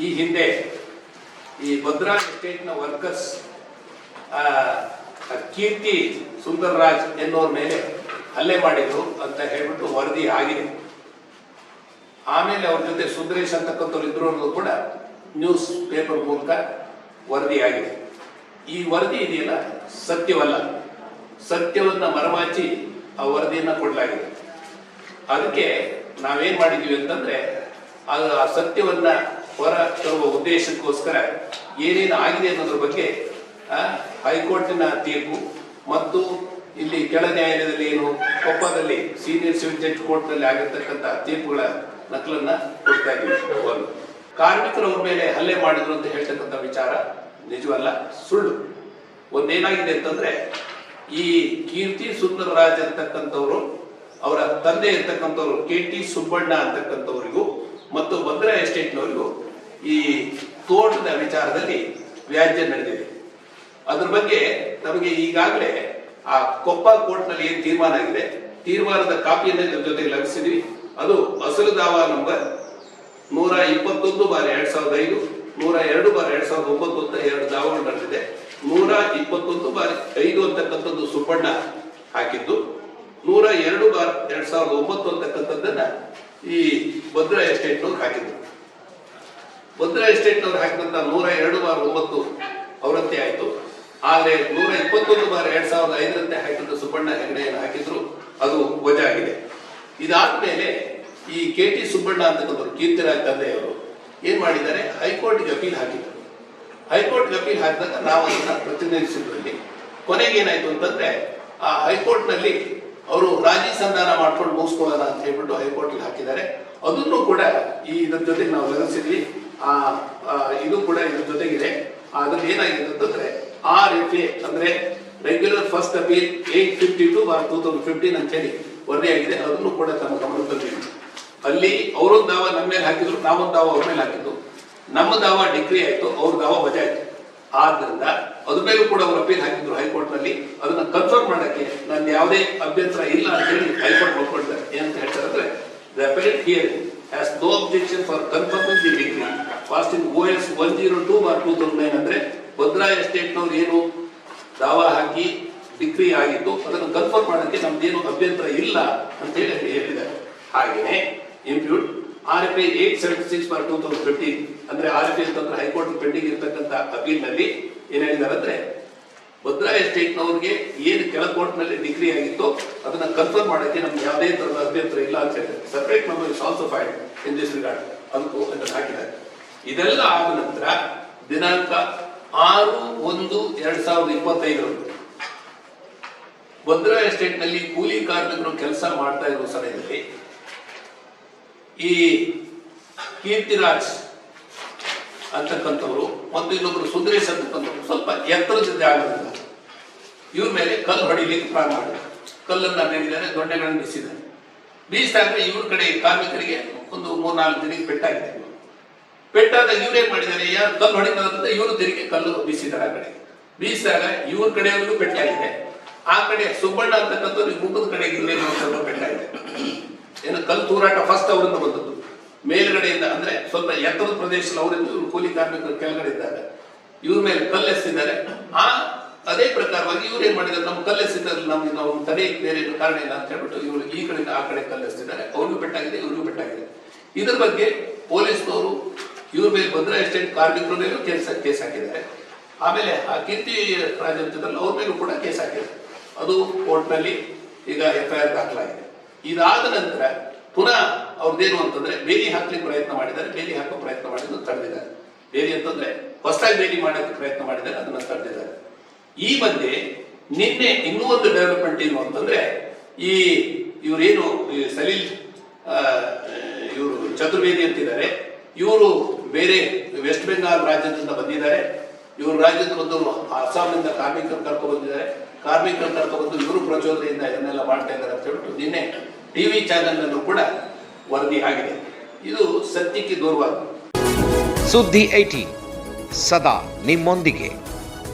ಈ ಹಿಂದೆ ಈ ಭದ್ರಾ ಎಸ್ಟೇಟ್ನ ವರ್ಕರ್ಸ್ ಕೀರ್ತಿ ಸುಂದರರಾಜ್ ಎನ್ನುವ್ರ ಮೇಲೆ ಹಲ್ಲೆ ಮಾಡಿದ್ರು ಅಂತ ಹೇಳ್ಬಿಟ್ಟು ವರದಿ ಆಗಿದೆ. ಆಮೇಲೆ ಅವ್ರ ಜೊತೆ ಸುಂದರೇಶ್ ಅಂತಕ್ಕಂಥವ್ರು ಇದ್ರು ಅನ್ನೋದು ಕೂಡ ನ್ಯೂಸ್ ಪೇಪರ್ ಮೂಲಕ ವರದಿ ಆಗಿದೆ. ಈ ವರದಿ ಇದೆಯಲ್ಲ? ಸತ್ಯವಲ್ಲ. ಸತ್ಯವನ್ನ ಮರಮಾಚಿ ಆ ವರದಿಯನ್ನ ಕೊಡಲಾಗಿದೆ. ಅದಕ್ಕೆ ನಾವೇನ್ ಮಾಡಿದೀವಿ ಅಂತಂದ್ರೆ ಅದು ಆ ಸತ್ಯವನ್ನ ಹೊರ ತರುವ ಉದ್ದೇಶಕ್ಕೋಸ್ಕರ ಏನೇನು ಆಗಿದೆ ಅನ್ನೋದ್ರ ಬಗ್ಗೆ ಹೈಕೋರ್ಟ್ನ ತೀರ್ಪು ಮತ್ತು ಇಲ್ಲಿ ಕೆಳ ನ್ಯಾಯಾಲಯದಲ್ಲಿ ಏನು ಕೊಪ್ಪದಲ್ಲಿ ಸೀನಿಯರ್ ಸಿವಿಲ್ ಜಡ್ಜ್ ಕೋರ್ಟ್ನಲ್ಲಿ ಆಗಿರ್ತಕ್ಕಂಥ ತೀರ್ಪುಗಳ ನಕಲನ್ನ ಕೊಡ್ತಾ ಇದ್ದೀವಿ. ಕಾರ್ಮಿಕರು ಮೇಲೆ ಹಲ್ಲೆ ಮಾಡಿದ್ರು ಅಂತ ಹೇಳ್ತಕ್ಕಂಥ ವಿಚಾರ ನಿಜವಲ್ಲ, ಸುಳ್ಳು. ಒಂದೇನಾಗಿದೆ ಅಂತಂದ್ರೆ, ಈ ಕೀರ್ತಿ ಸುಂದರರಾಜ್ ಅಂತಕ್ಕಂಥವ್ರು, ಅವರ ತಂದೆ ಇರ್ತಕ್ಕಂಥವ್ರು ಕೆ ಟಿ ಸುಬ್ಬಣ್ಣ ಅಂತಕ್ಕಂಥವ್ರಿಗೂ ಮತ್ತು ಭದ್ರಾ ಎಸ್ಟೇಟ್ನವರಿಗೂ ಈ ತೋಟದ ವಿಚಾರದಲ್ಲಿ ವ್ಯಾಜ್ಯ ನಡೆದಿದೆ. ಅದ್ರ ಬಗ್ಗೆ ನಮಗೆ ಈಗಾಗಲೇ ಆ ಕೊಪ್ಪ ಕೋರ್ಟ್ನಲ್ಲಿ ಏನು ತೀರ್ಮಾನ ಆಗಿದೆ, ತೀರ್ಮಾನದ ಕಾಪಿಯನ್ನು ಇದ್ರ ಜೊತೆಗೆ ಲಭಿಸಿದ್ವಿ. ಅದು ಅಸಲು ದಾವಾ ನಂಬರ್ ನೂರ ಇಪ್ಪತ್ತೊಂದು ಬಾರಿ ಎರಡ್ ಸಾವಿರದ ಐದು, ನೂರ ಎರಡು ಬಾರಿ ಎರಡ್ ಸಾವಿರದ ಒಂಬತ್ತು ಅಂತ ಎರಡು ದಾವಗಳು ನಡೆದಿದೆ. ನೂರ ಇಪ್ಪತ್ತೊಂದು ಬಾರಿ ಐದು ಅಂತಕ್ಕಂಥದ್ದು ಸುಬ್ಬಣ್ಣ ಹಾಕಿದ್ದು. ನೂರ ಎರಡು ಬಾರ್ ಎರಡ್ ಸಾವಿರದ ಒಂಬತ್ತು ಅಂತಕ್ಕಂಥದ್ದನ್ನ ಈ ಭದ್ರಾ ಎಸ್ಟೇಟ್ನವ್ರು ಹಾಕಿದ್ರು. ಭದ್ರಾ ಎಸ್ಟೇಟ್ನವ್ರು ಹಾಕಿದಂತ ನೂರ ಎರಡು ಬಾರ್ ಒಂಬತ್ತು ಅವರಂತೆ ಆಯ್ತು. ಆದ್ರೆ ನೂರ ಇಪ್ಪತ್ತೊಂದು ಬಾರ್ ಎರಡ್ ಸಾವಿರದ ಐದರಂತೆ ಹಾಕಿದ್ರು ಸುಬ್ಬಣ್ಣ ಹೆಗಡೆಯನ್ನು ಹಾಕಿದ್ರು. ಅದು ವಜಾ ಆಗಿದೆ. ಇದಾದ್ಮೇಲೆ ಈ ಕೆ ಟಿ ಸುಬ್ಬಣ್ಣ ಅಂತಕ್ಕಂಥವ್ರು ಕೀರ್ತಿರಾಜ್ ತಂದೆಯವರು ಏನ್ ಮಾಡಿದ್ದಾರೆ? ಹೈಕೋರ್ಟ್ಗೆ ಅಪೀಲ್ ಹಾಕಿದ್ರು. ಹೈಕೋರ್ಟ್ಗೆ ಅಪೀಲ್ ಹಾಕಿದಾಗ ನಾವು ಅದನ್ನ ಪ್ರತಿನಿಧಿಸಿದ್ರಲ್ಲಿ ಕೊನೆಗೆ ಏನಾಯ್ತು ಅಂತಂದ್ರೆ ಆ ಹೈಕೋರ್ಟ್ನಲ್ಲಿ ಅವರು ರಾಜಿ ಸಂಧಾನ ಮಾಡ್ಕೊಂಡು ಮುಗಿಸ್ಕೊಳ್ಳೋಣ ಅಂತ ಹೇಳ್ಬಿಟ್ಟು ಹೈಕೋರ್ಟ್ ಹಾಕಿದ್ದಾರೆ. ಅದನ್ನು ಕೂಡ ಈ ಇದ್ರ ಜೊತೆಗೆ ನಾವು ಗಮನಿಸಿದ್ವಿ ಆ ಆ, ಇದು ಕೂಡ ಇದ್ರ ಜೊತೆಗಿದೆ. ಅದನ್ನ ಏನಾಗಿದೆ ಅಂತಂದ್ರೆ ಆರ್ ಎಫ್ ಎ ಅಂದ್ರೆ regular first appeal eight fifty two bar two thousand fifteen ಅಂತ ಹೇಳಿ ವರದಿಯಾಗಿದೆ. ಅದನ್ನು ಕೂಡ ತಮ್ಮ ಗಮನದಲ್ಲಿ ಅಲ್ಲಿ ಅವರೊಂದು ದಾವ ನಮ್ಮ ಮೇಲೆ ಹಾಕಿದ್ರು ನಾವೊಂದು ದಾವ ಅವ್ರ ಮೇಲೆ ಹಾಕಿದ್ದು. ನಮ್ಮ ದಾವ ಡಿಗ್ರಿ ಆಯ್ತು ಅವ್ರ ದಾವ ವಜಾ ಆಯ್ತು. ಆದ್ರಿಂದ ಅದ್ರ ಮೇಲೂ ಕೂಡ ಅವರು ಅಪೀಲ್ ಹಾಕಿದ್ರು ಹೈಕೋರ್ಟ್ನಲ್ಲಿ ಅದನ್ನ ಕನ್ಫರ್ಮ್ ಮಾಡಕ್ಕೆ ನಾನು ಯಾವುದೇ ಅಭ್ಯಂತರ ಇಲ್ಲ ಅಂತ ಹೇಳಿ ಹೈಕೋರ್ಟ್ ಒಪ್ಕೊಳ್ತಾರೆ ಏನಂತ ಹೇಳ್ತಾರೆ ಅಂದ್ರೆ the here has no objection for confirming the degree in O S one zero two bar two thousand nine ಅಂದ್ರೆ ಭದ್ರಾ ಎಸ್ಟೇಟ್ನವ್ರು ಏನು ದಾವಾ ಹಾಕಿ ಡಿಗ್ರಿ ಆಗಿತ್ತು ಅದನ್ನು ಕನ್ಫರ್ಮ್ ಮಾಡೋಕ್ಕೆ ನಮ್ದೇನು ಅಭ್ಯಂತರ ಇಲ್ಲ ಅಂತ ಹೇಳಿ ಹೇಳಿದ್ದಾರೆ. ಹಾಗೆಯೇ impute R F I eight seventy six bar two thousand fifteen ಅಂದ್ರೆ ಆರ್ ಎಫ್ ಐ ಅಂತಂದ್ರೆ ಹೈಕೋರ್ಟ್ ಪೆಂಡಿಂಗ್ ಇರತಕ್ಕಂಥ ಅಪೀಲ್ನಲ್ಲಿ ಏನ್ ಹೇಳಿದ್ದಾರೆ ಅಂದ್ರೆ ಭದ್ರಾ ಎಸ್ಟೇಟ್ನವ್ರಿಗೆ ಏನು ಕೆಳ ಕೋರ್ಟ್ನಲ್ಲಿ ಡಿಗ್ರಿ ಆಗಿತ್ತು ಅದನ್ನ ಕನ್ಫರ್ಮ್ ಮಾಡೋಕ್ಕೆ ನಮ್ಗೆ ಯಾವುದೇ ತರದ ಅಭ್ಯಂತರ ಇಲ್ಲ ಅಂತ ಹೇಳಿದ್ದಾರೆ. Separate number is also filed in this regard ಅದಕ್ಕೂ ಅಂತ ಹಾಕಿದ್ದಾರೆ. ಇದೆಲ್ಲ ಆದ ನಂತರ ದಿನಾಂಕ ಆರು ಒಂದು ಎರಡ್ ಸಾವಿರದ ಇಪ್ಪತ್ತೈದರಂದು ಭದ್ರಾ ಎಸ್ಟೇಟ್ನಲ್ಲಿ ಕೂಲಿ ಕಾರ್ಮಿಕರು ಕೆಲಸ ಮಾಡ್ತಾ ಇರೋ ಸಮಯದಲ್ಲಿ ಈ ಕೀರ್ತಿರಾಜ್ ಅಂತಕ್ಕಂಥವ್ರು ಮತ್ತು ಇನ್ನೊಬ್ರು ಸುಂದರೇಶ್ ಅಂತಕ್ಕಂಥವ್ರು ಸ್ವಲ್ಪ ಎತ್ತರದ ಆಗಿರ್ತಾರೆ ಇವ್ರ ಮೇಲೆ ಕಲ್ಲು ಹೊಡಿಲಿಕ್ಕೆ ಪ್ರಾರಂಭ ಮಾಡಿದ್ರು. ಕಲ್ಲನ್ನ ನೀಡಿದ್ದಾರೆ ದೊಣ್ಣೆಗಳನ್ನು ಬೀಸಿದ್ದಾರೆ. ಬೀಸಿದಾಗ ಇವ್ರ ಕಡೆ ಕಾರ್ಮಿಕರಿಗೆ ಒಂದು ಮೂರ್ನಾಲ್ಕು ದಿನಕ್ಕೆ ಪೆಟ್ಟಾಗಿದೆ. ಪೆಟ್ಟಾದಾಗ ಇವ್ರೇನ್ ಮಾಡಿದ್ದಾರೆ, ಯಾರು ಕಲ್ಲು ಹೊಡಿತಾರೆ ಇವರು ತಿರುಗಿ ಕಲ್ಲು ಬೀಸಿದ್ದಾರೆ ಆ ಕಡೆ. ಬೀಸಿದಾಗ ಇವ್ರ ಕಡೆಯವ್ರಿಗೂ ಪೆಟ್ಟಾಗಿದೆ. ಆ ಕಡೆ ಸುಬ್ಬಣ್ಣ ಅಂತಕ್ಕಂಥವ್ರು ಮುಖದ ಕಡೆ ಸ್ವಲ್ಪ ಪೆಟ್ಟಾಗಿದೆ. ಏನು ಕಲ್ಲು ತೂರಾಟ ಫಸ್ಟ್ ಅವರಿಂದ ಬಂದದ್ದು. ಮೇಲ್ಗಡೆಯಿಂದ ಅಂದ್ರೆ ಸ್ವಲ್ಪ ಎತ್ತರದ ಪ್ರದೇಶದಲ್ಲಿ ಅವರಿಂದ ಕೂಲಿ ಕಾರ್ಮಿಕರು ಕೆಳಗಡೆ ಇದ್ದಾಗ ಇವ್ರ ಮೇಲೆ ಕಲ್ಲು ಎಸೆದಿದ್ದಾರೆ ಆ, ಅದೇ ಪ್ರಕಾರವಾಗಿ ಇವ್ರು ಏನ್ ಮಾಡಿದ್ದಾರೆ? ನಮ್ಮ ಕಲ್ಲು ಎಸೆದಿದ್ದಾರೆ ನಮ್ಗೆ ನಾವು ತಡೆ ಬೇರೆ ಕಾರಣ ಇಲ್ಲ ಅಂತ ಹೇಳ್ಬಿಟ್ಟು ಇವರು ಈ ಕಡೆಯಿಂದ ಆ ಕಡೆ ಕಲ್ಲೆಸ್ತಿದ್ದಾರೆ ಅವ್ರಿಗೂ ಬೆಟ್ಟಾಗಿದೆ, ಇವ್ರಿಗೂ ಬೆಟ್ಟಾಗಿದೆ. ಇದ್ರ ಬಗ್ಗೆ ಪೊಲೀಸ್ನವರು ಇವ್ರ ಮೇಲೆ ಭದ್ರಾ ಎಸ್ಟೇಟ್ ಕಾರ್ಮಿಕರ ಮೇಲೂ ಕೇಸ್ ಕೇಸ್ ಹಾಕಿದ್ದಾರೆ. ಆಮೇಲೆ ಆ ಕೀರ್ತಿ ರಾಜ್ ಅವ್ರ ಮೇಲೂ ಕೂಡ ಕೇಸ್ ಹಾಕಿದ್ದಾರೆ. ಅದು ಕೋರ್ಟ್ನಲ್ಲಿ ಈಗ ಎಫ್ ಐ ಆರ್ ದಾಖಲಾಗಿದೆ. ಇದಾದ ನಂತರ ಪುನಃ ಅವ್ರದ್ದೇನು ಅಂತಂದ್ರೆ ಬೇಲಿ ಹಾಕ್ಲಿಕ್ಕೆ ಪ್ರಯತ್ನ ಮಾಡಿದ್ದಾರೆ, ಬೇಲಿ ಹಾಕೋ ಪ್ರಯತ್ನ ಮಾಡಿದ್ದು ತಡೆದಿದ್ದಾರೆ. ಬೇಲಿ ಅಂತಂದ್ರೆ ಹೊಸದಾಗಿ ಬೇಲಿ ಮಾಡೋಕ್ಕೆ ಪ್ರಯತ್ನ ಮಾಡಿದ್ದಾರೆ, ಅದನ್ನ ತಡೆದಿದ್ದಾರೆ. ಈ ಮಧ್ಯೆ ನಿನ್ನೆ ಇನ್ನೂ ಒಂದು ಡೆವಲಪ್ಮೆಂಟ್ ಏನು ಅಂತಂದ್ರೆ ಈ ಇವರೇನು ಸಲೀಲ್ ಇವರು ಚತುರ್ವೇದಿ ಅಂತಿದ್ದಾರೆ. ಇವರು ಬೇರೆ ವೆಸ್ಟ್ ಬೆಂಗಾಲ್ ರಾಜ್ಯದಿಂದ ಬಂದಿದ್ದಾರೆ. ಇವರು ರಾಜ್ಯದ ಒಂದು ಅಸ್ಸಾಂನಿಂದ ಕಾರ್ಮಿಕರು ಕರ್ಕೊಂಡು ಬಂದಿದ್ದಾರೆ. ಕಾರ್ಮಿಕರು ತಗೊಂಡು ಇವರು ಪ್ರಚೋದನೆಯಿಂದ ಇದನ್ನೆಲ್ಲ ಮಾಡ್ತಾ ಇದ್ದಾರೆ ಅಂತ ಹೇಳ್ಬಿಟ್ಟು ನಿನ್ನೆ ಟಿ ವಿ ಚಾನೆಲ್ನಲ್ಲೂ ಕೂಡ ವರದಿ ಆಗಿದೆ. ಇದು ಸತ್ಯಕ್ಕೆ ದೂರವಾದ ಸುದ್ದಿ ಐಟಿ ಸದಾ ನಿಮ್ಮೊಂದಿಗೆ.